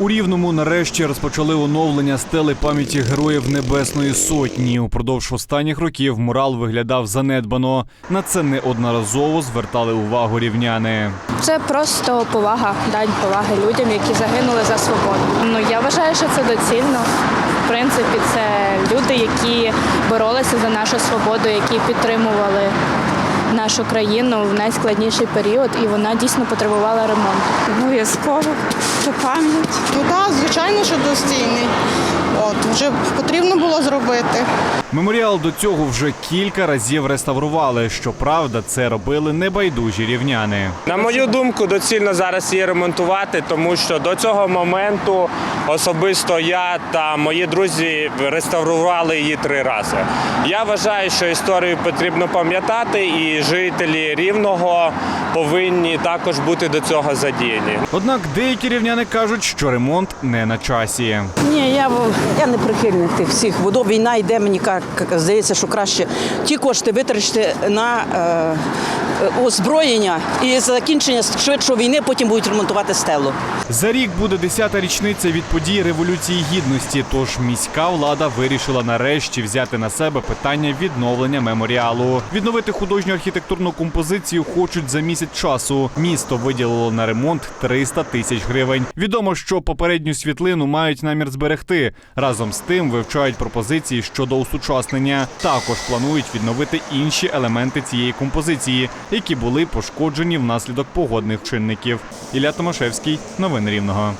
У Рівному нарешті розпочали оновлення стели пам'яті героїв Небесної Сотні. Упродовж останніх років мурал виглядав занедбано. На це неодноразово звертали увагу рівняни. Це просто повага, дань поваги людям, які загинули за свободу. Ну я вважаю, що це доцільно. В принципі, це люди, які боролися за нашу свободу, які підтримували нашу країну в найскладніший період, і вона дійсно потребувала ремонту. Обов'язково це пам'ять. Ну так, звичайно, що достійний. От, вже потрібно було зробити. Меморіал до цього вже кілька разів реставрували. Щоправда, це робили небайдужі рівняни. На мою думку, доцільно зараз її ремонтувати, тому що до цього моменту особисто я та мої друзі реставрували її три рази. Я вважаю, що історію потрібно пам'ятати, і жителі рівного повинні також бути до цього задіяні. Однак деякі рівняни кажуть, що ремонт не на часі. Ні, я, я не прихильник тих всіх будов. Війна йде, мені ка- ка- здається, що краще ті кошти витрачити на е, озброєння і закінчення швидшої війни, потім будуть ремонтувати стелу. За рік буде 10-та річниця від подій Революції Гідності. Тож міська влада вирішила нарешті взяти на себе питання відновлення меморіалу. Відновити художню архітектурну композицію хочуть за місяць часу. Місто виділило на ремонт 300 тисяч гривень. Відомо, що попередню світлину мають намір зберегти. Разом з тим вивчають пропозиції щодо усучаснення. Також планують відновити інші елементи цієї композиції, які були пошкоджені внаслідок погодних чинників. Ілля Томашевський, новини Рівного.